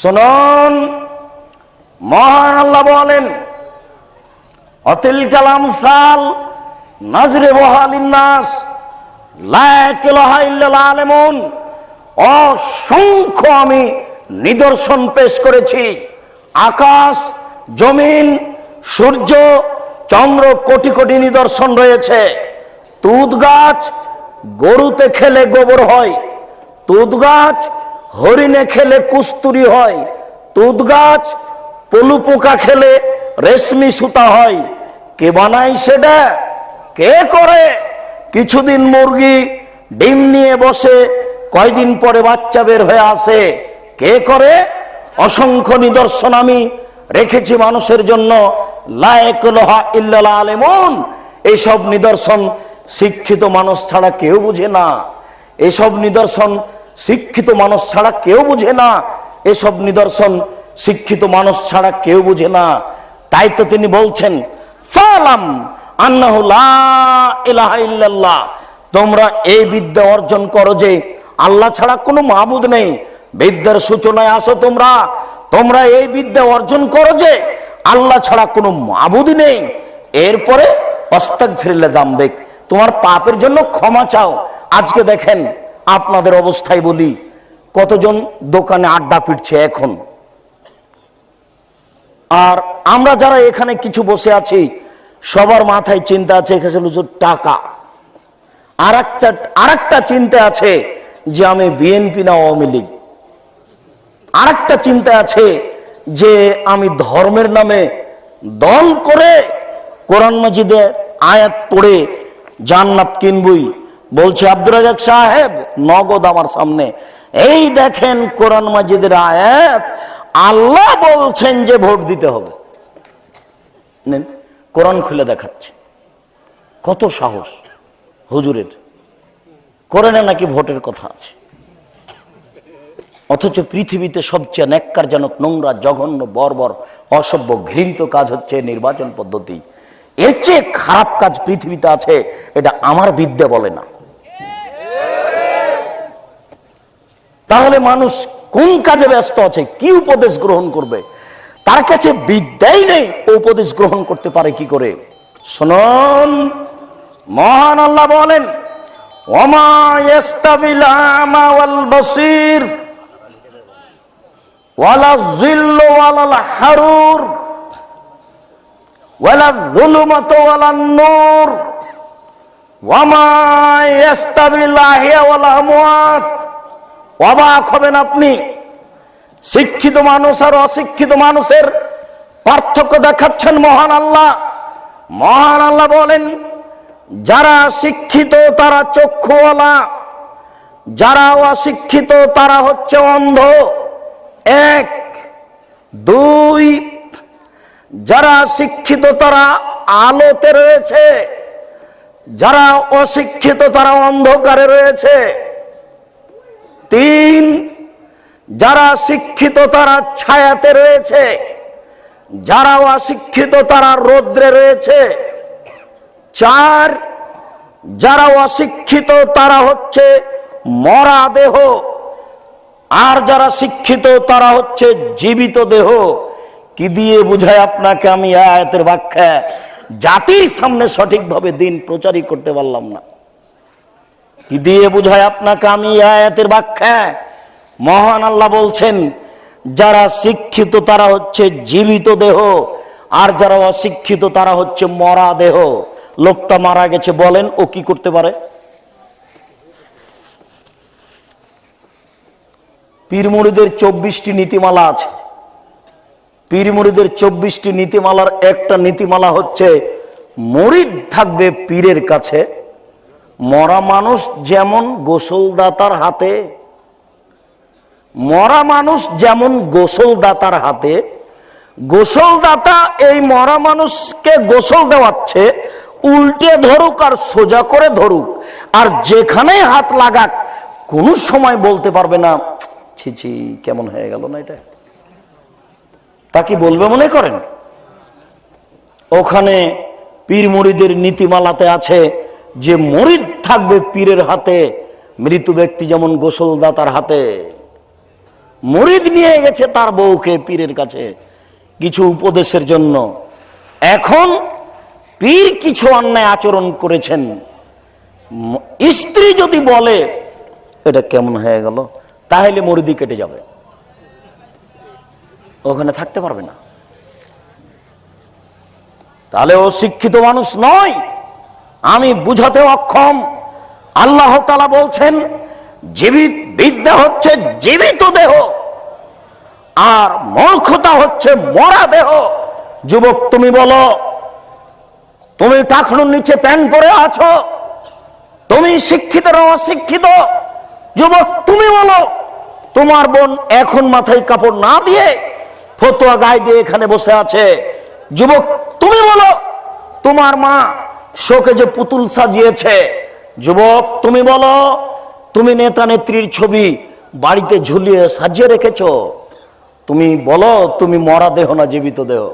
শুনুন, মহান আল্লাহ বলেন, অতিল কালাম সাল নাজরে বহালিন্নাস আলেমন, অসংখ্য আমি নিদর্শন পেশ করেছি। আকাশ, জমিন, সূর্য, চন্দ্র কোটি কোটি নিদর্শন রয়েছে। তুত গাছ গরুতে খেলে গোবর হয়। তুত গাছ হরিণে খেলে কুস্তুরি হয় তুত গাছ, পলু পোকা খেলে রেশমি সুতা হয়। কে বানায় সেটা? কে করে? কিছুদিন মুরগি ডিম নিয়ে বসে, কয়দিন পরে বাচ্চা বের হয়ে আসে। কে করে? অসংখ্য নিদর্শন আমি রেখেছি মানুষের জন্য। লায়কুলহা ইল্লাল্লাহ আলেমন। এইসব নিদর্শন শিক্ষিত মানুষ ছাড়া কেউ বুঝে না। এসব নিদর্শন শিক্ষিত মানুষ ছাড়া কেউ বুঝে না। এসব নিদর্শন শিক্ষিত মানুষ ছাড়া কেউ বুঝে না। তাই তো তিনি বলছেন তোমরা এই বিদ্যা অর্জন করো যে, আল্লাহ ছাড়া কোনো মাবুদ নেই। বিদ্যার সূচনায় আসো তোমরা। তোমরা এই বিদ্যা অর্জন করো যে, আল্লাহ ছাড়া কোনো মাবুদ নেই। এরপরে অস্তাক ফিরলে দামবেক, তোমার পাপের জন্য ক্ষমা চাও। আজকে দেখেন আপনাদের অবস্থায় বলি, কতজন দোকানে আড্ডা পিটছে এখন? আর আমরা যারা এখানে কিছু বসে আছি, সবার মাথায় চিন্তা আছে টাকা আর একটা আর একটা চিন্তা আছে যে আমি বিএনপি না আওয়ামী লীগ। আর একটা চিন্তা আছে যে আমি ধর্মের নামে দল করে কোরআন মাজিদে আয়াত পড়ে জান্নাত কিনবই। বলছে আব্দুর রাজাক সাহেব, নগদ আমার সামনে। এই দেখেন কোরআন মাজিদের আয়াত, আল্লাহ বলছেন যে ভোট দিতে হবে। নেন, কোরআন খুলে দেখাচ্ছে। কত সাহস হুজুরের। কোরআনে নাকি ভোটের কথা আছে। অথচ পৃথিবীতে সবচেয়ে ন্যাক্কারজনক, নোংরা, জঘন্য, বর্বর, অসভ্য, ঘৃণিত কাজ হচ্ছে নির্বাচন পদ্ধতি। এর চেয়ে খারাপ কাজ পৃথিবীতে আছে, এটা আমার বিদ্যা বলে না। তাহলে মানুষ কোন কাজে ব্যস্ত আছে? কি উপদেশ গ্রহণ করবে? তার কাছে বিদ্যাই নেই উপদেশ গ্রহণ করতে পারে কি করে? শুনুন, মহান আল্লাহ বলেন, ওমা অবাক হবেন আপনি। শিক্ষিত মানুষ আর অশিক্ষিত মানুষের পার্থক্য দেখাচ্ছেন মহান আল্লাহ। মহান আল্লাহ বলেন, যারা শিক্ষিত তারা চক্ষুওয়ালা, যারা অশিক্ষিত তারা হচ্ছে অন্ধ। এক। দুই। যারা শিক্ষিত তারা আলোতে রয়েছে, যারা অশিক্ষিত তারা অন্ধকারে রয়েছে। তিন, যারা শিক্ষিত তারা ছায়াতে রয়েছে, যারা অশিক্ষিত তারা রৌদ্রে রয়েছে। চার, যারা অশিক্ষিত তারা হচ্ছে মরা দেহ, আর যারা শিক্ষিত তারা হচ্ছে জীবিত দেহ। কি দিয়ে বুঝায় আপনাকে আমি আয়াতের ব্যাখ্যা? জাতির সামনে সঠিকভাবে দিন প্রচারই করতে পারলাম না। দিয়ে বুঝায় আপনাকে আমি আয়াতের ব্যাখ্যা। মহান আল্লাহ বলছেন, যারা শিক্ষিত তারা হচ্ছে জীবিত দেহ, আর যারা অশিক্ষিত তারা হচ্ছে মরা দেহ। লোকটা মারা গেছে, বলেন ও কি করতে পারে? পীরমুড়িদের চব্বিশটি নীতিমালা আছে। পীরমুড়িদের চব্বিশটি নীতিমালার একটা নীতিমালা হচ্ছে, মরিদ থাকবে পীরের কাছে মরা মানুষ যেমন গোসলদাতার হাতে, মরা মানুষ যেমন গোসলদাতার হাতে, গোসলদাতা এই মরা মানুষকে গোসল দেওয়াচ্ছে, উল্টে ধরুক আর সোজা করে ধরুক, আর যেখানে হাত লাগাক, কোন সময় বলতে পারবে না, ছি ছি, কেমন হয়ে গেল না এটা? তা কি বলবে মনে করেন? ওখানে পীর মুড়িদের নীতিমালাতে আছে যে মরিদ থাকবে পীরের হাতে, মৃত ব্যক্তি যেমন গোসলদাতার হাতে। মরিদ নিয়ে গেছে তার বউকে পীরের কাছে কিছু উপদেশের জন্য। এখন পীর কিছু অন্যায় আচরণ করেছেন। স্ত্রী যদি বলে, এটা কেমন হয়ে গেল? তাহলে মরিদি কেটে যাবে। ওখানে থাকতে পারবে না। তাহলে ও শিক্ষিত মানুষ নয়। আমি বুঝাতে অক্ষম। আল্লাহ তালা বলছেন, জীবিত বিদ্যা হচ্ছে জীবিত দেহ, আর মূর্খতা হচ্ছে মরা দেহ। যুবক, তুমি বলো, তুমি টাকনুর নিচে প্যান্ট পরে আছো, তুমি শিক্ষিত অশিক্ষিত? যুবক, তুমি বলো, তোমার বোন এখন মাথায় কাপড় না দিয়ে ফতুয়া গায়ে দিয়ে এখানে বসে আছে। যুবক, তুমি বলো, তোমার মা শোকে যে পুতুল সাজিয়েছে। যুবক, তুমি বলো, তুমি নেতা নেত্রীর ছবি বাড়িতে ঝুলিয়ে সাজিয়ে রেখেছ। তুমি বলো, তুমি মরা দেহ না জীবিত দেহ।